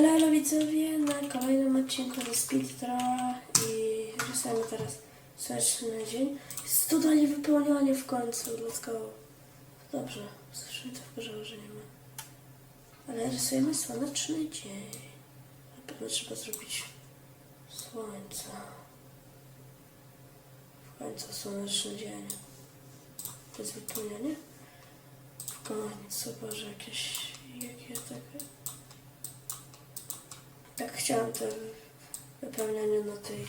Elo, elo widzowie, na kolejnym odcinku ze Speedtra i rysujemy teraz słoneczny dzień. Jest totalnie wypełnianie w końcu, let's go. Dobrze, mi to w porządku, że nie ma. Ale rysujemy słoneczny dzień. Na pewno trzeba zrobić słońce. W końcu słoneczny dzień. To jest wypełnianie? W końcu, Boże, jakieś... Jakie takie... Tak chciałam to wypełnianie na tej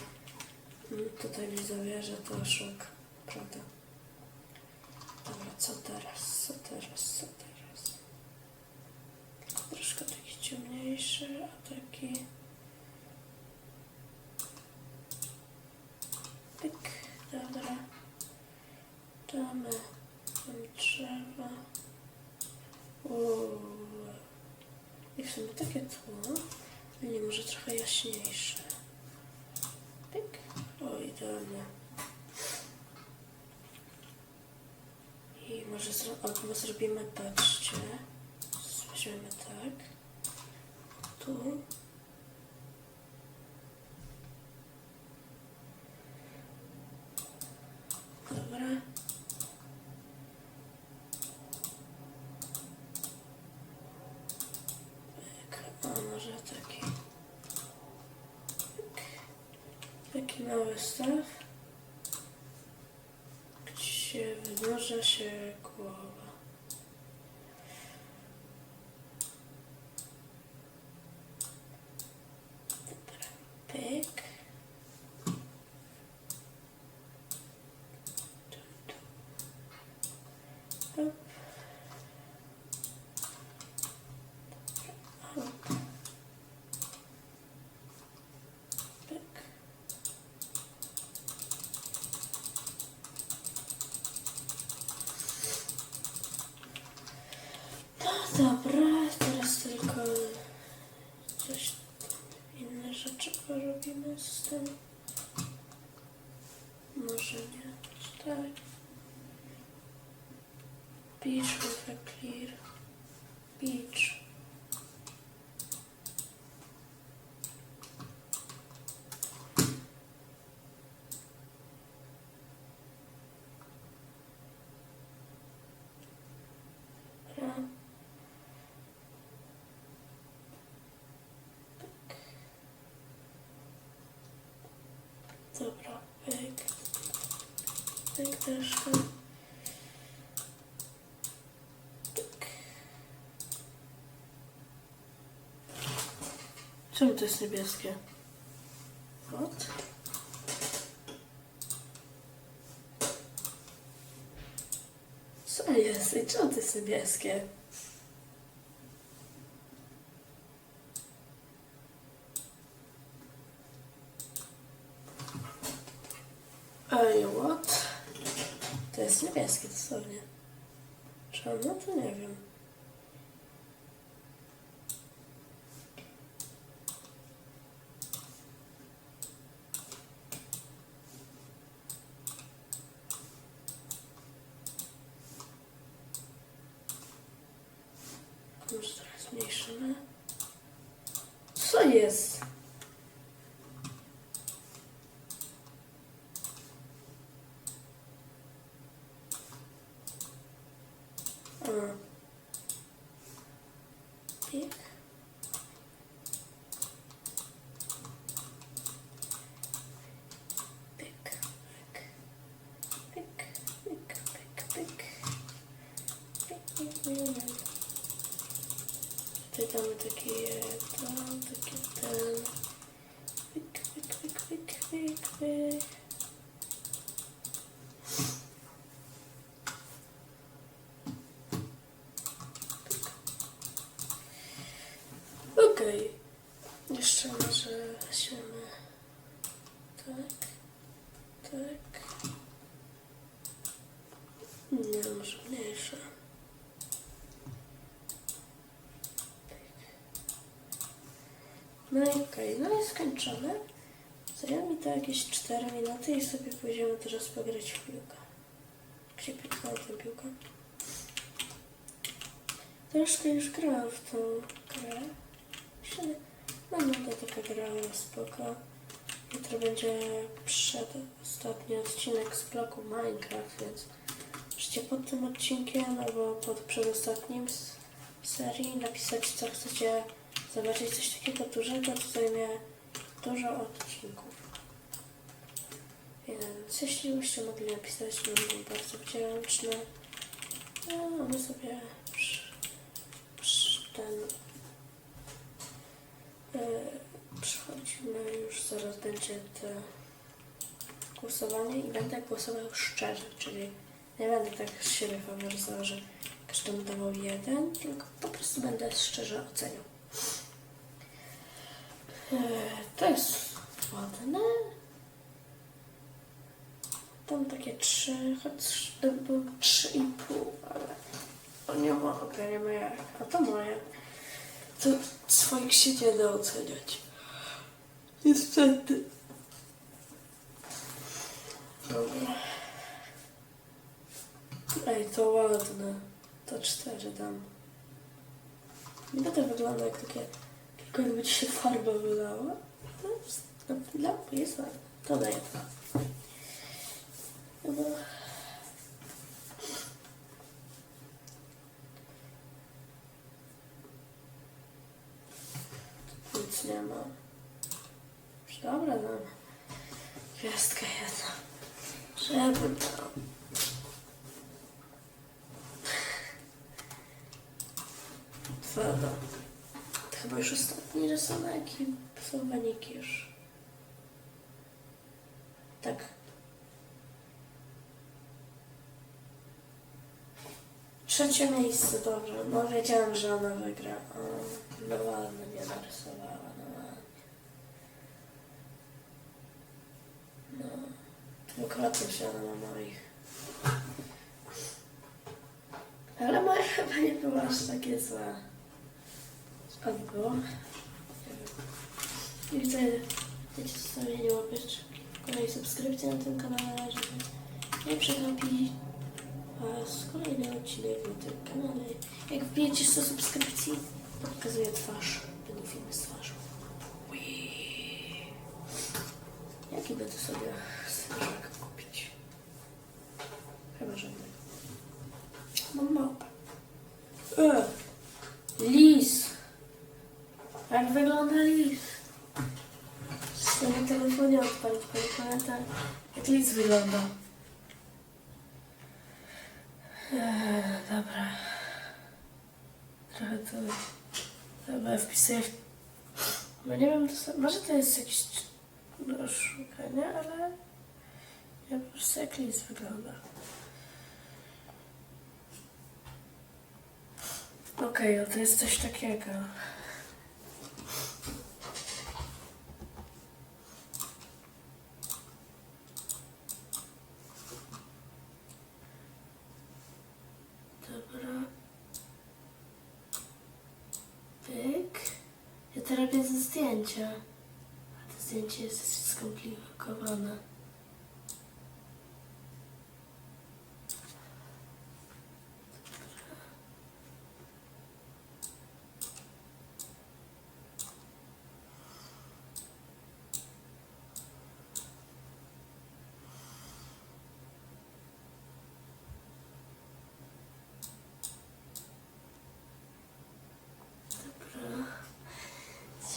mm, tutaj widzowie, że to szok, prawda? Dobra, co teraz, co teraz, co teraz? Troszkę taki ciemniejszy, a taki... Pyk, dobra. Damy tam drzewa. Uuu. I w sumie takie tło. Nie, może trochę jaśniejsze. Pyk. O, idealnie. I może zro albo zrobimy, patrzcie. Weźmiemy tak. Tu. Dobra. Pyk. O, może taki. Taki mały staw, gdzie wynurza się głowa. Dobra, pyk. Tu, tu. Hop. Hop. Pyk. No dobra, teraz tylko coś inne rzeczy porobimy z tym. Może nie, tak. Beach with a clear beach. Dobra. Dobra, pyk. Pyk troszkę. Pyk. Czemu to jest niebieskie? What? Co jest? I czemu to jest niebieskie? Ej, what? To jest niebieskie dosłownie. Czemu? No to nie wiem. Może trochę zmniejszymy. Co jest? A. Pik. Okej. Jeszcze może weźmiemy tak, tak. Nie, może mniejsze. No i okej, no i skończone. Zajęło mi to jakieś 4 minuty i sobie pójdziemy teraz pograć w piłkę. Gdzie piknęła tę piłkę? Troszkę już grałam w tą grę. Myślę, No, no to taka gra spoko. Jutro będzie przedostatni odcinek z bloku Minecraft, więc możecie pod tym odcinkiem albo pod przedostatnim z serii napisać, co chcecie zobaczyć. Coś takiego dużego, co zajmie dużo odcinków. Więc jeśli byście mogli napisać, byłbym bardzo wdzięczny. No, my sobie przy, przy ten przechodzimy już, zaraz będzie te głosowanie i będę głosował szczerze, czyli nie będę tak siebie faworyzował, że każdemu dawał jeden, tylko po prostu będę szczerze oceniał. E, to jest ładne. Tam takie trzy, choć to było trzy i pół, ale o nie mogę, nie ma jak. A to moje. To swoich się nie da oceniać. Niestety. Dobra. Ej, to ładne. To cztery dam. Nie to wygląda jak takie, tylko jakby ci się farba wylała. To jest, no, mnie jest. To dwa. No bo... Nic nie ma. Już dobra, no. Gwiazdkę jedna. Żeby to. Dwa, no. To chyba już ostatni rysunek i są już. Tak. Trzecie miejsce, dobrze. No wiedziałam, że ona wygra. No ładnie mnie narysowała, no ładnie. No, dwukrotnie ma moich. Ale moja chyba nie była aż takie złe. Albo było? Nie wiem. I chcę, chcecie zostawienie łapeczki, kolej subskrypcji na tym kanale, żeby nie przegapić Was kolejny odcinek na tym kanale. Jak wbijecie 100 subskrypcji, to pokazuję twarz. Będą filmy z twarzą. Jaki będę sobie pamięta jak wygląda. Eee, dobra. Trochę to... Dobra, wpisuję... w- No nie wiem, to, może to jest jakieś do szukania, ale... Ja po prostu jak lis wygląda. Okej, okay, to jest coś takiego. Dobra. Pyk. Ja to robię zdjęcia. A to zdjęcie jest skomplikowane. Dobra.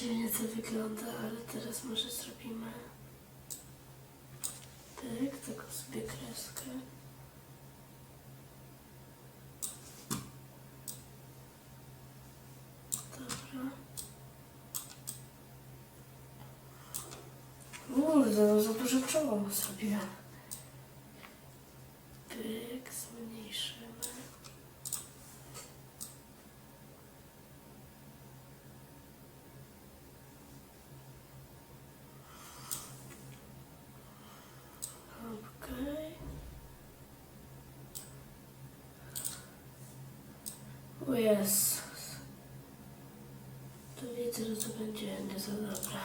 Dziwnie to wygląda, ale teraz może zrobimy tak, taką sobie kreskę. Dobra. Kurde, no za dużo czoło zrobiłam. Pyk, nie są dobre.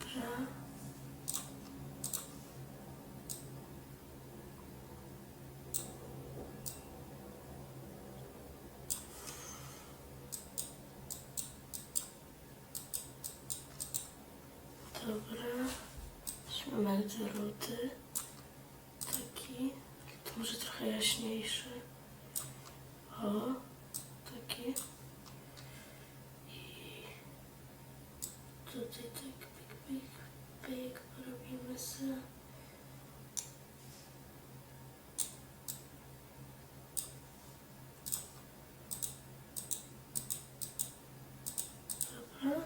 Dobra. Dobra. Szmelc rudy. Taki. To może trochę jaśniejszy. Tutaj tak pyk, pyk, pyk porobimy sobie. Dobra.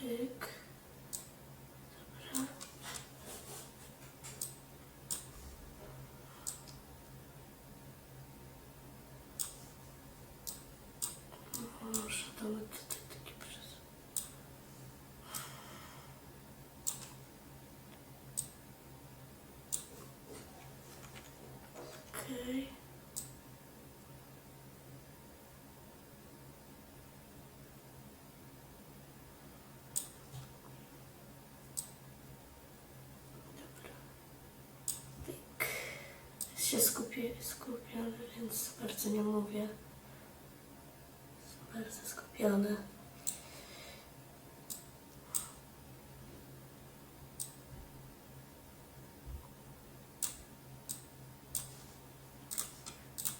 Pyk. Dobra. Tutaj taki przez... Okej. Pyk. Się skupię, skupiam, więc bardzo nie mówię. Są bardzo skupione.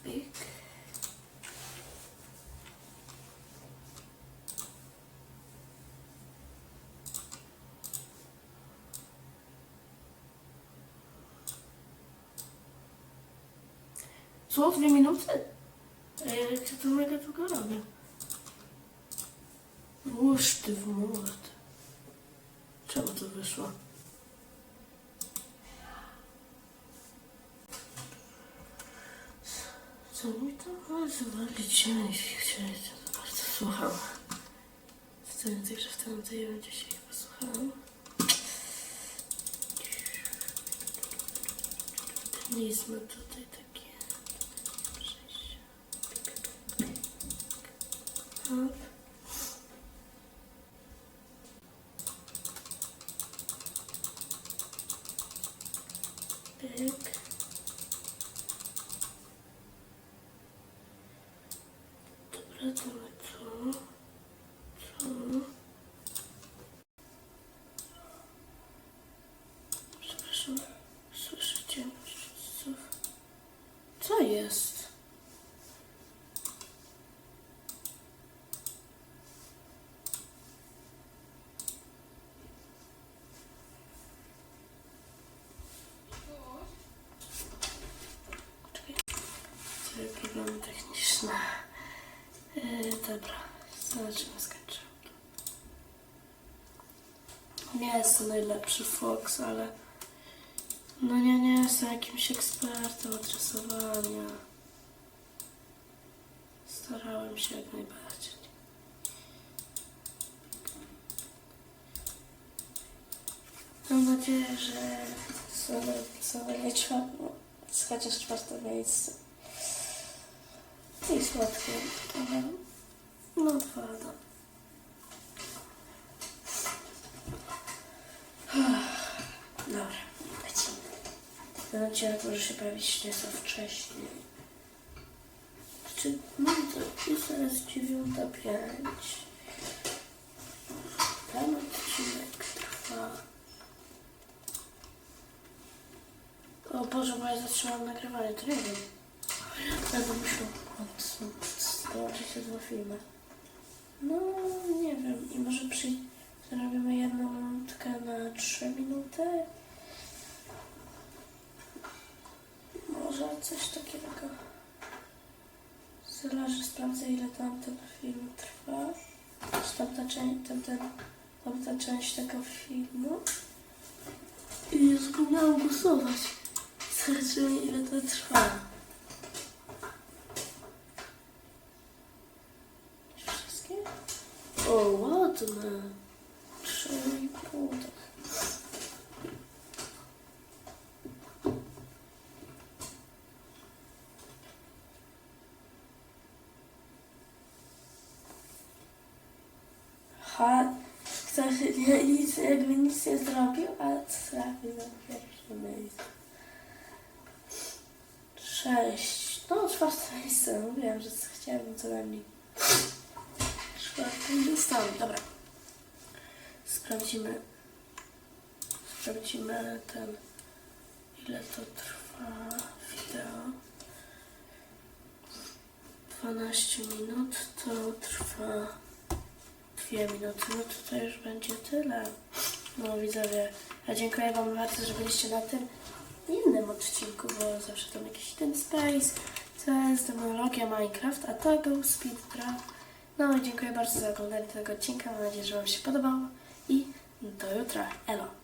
Pyk. Co? Dwie minuty? Ej, jak ja to mega długo robię. Łóż ty w mord. Czemu to wyszło? Co mi to ma? Ja nie chciałem, ja to bardzo słucham. Wcale tak, że w tamtej będzie się ich posłuchałam. Mieliśmy tutaj takie przejścia. Hop. Pyk. Dobra, to my tu. Tu. Przepraszam, słyszycie rodziców? Co jest? Problemy techniczne. Yy, dobra, zobaczymy, skończyłem. Nie jest to najlepszy Fox, ale no nie, nie jestem jakimś ekspertem od rysowania. Starałem się jak najbardziej. Mam nadzieję, że czwarte, chociaż czwarte miejsce. I słodkie. ale No twardo. Dobra, lecimy. Ten odcinek może się pojawić nieco wcześniej. Czy to jest dziewiąta pięć. Ten odcinek trwa. O Boże, bo ja zatrzymałam nagrywanie, to nie wiem. Będę musiał od- dołączyć te dwa filmy. No, nie wiem. I może przy... zrobimy jedną minutkę na 3 minuty? Może coś takiego. Zależy, sprawdzę ile tam ten film trwa. Tamta część, tamten, tamta część tego filmu. I zapomniałam głosować. Zobaczymy ile to trwa. Wszystkie? O, ładne. Trzy i pół, tak. Ha, ktoś nie, jakby nic nie zrobił, a trafił na pierwsze miejsce. Sześć. No, czwarte miejsce. Mówiłam, że chciałabym co najmniej. Czwarte dostałem. Dobra. sprawdzimy, sprawdzimy ten, ile to trwa wideo. 12 minut to trwa 2 minuty, no to, to już będzie tyle. No widzowie, ja dziękuję Wam bardzo, że byliście na tym innym odcinku, bo zawsze tam jakiś ten space, to jest demologia Minecraft, a to był speedrun. No i dziękuję bardzo za oglądanie tego odcinka, mam nadzieję, że Wam się podobało i do jutra. Elo!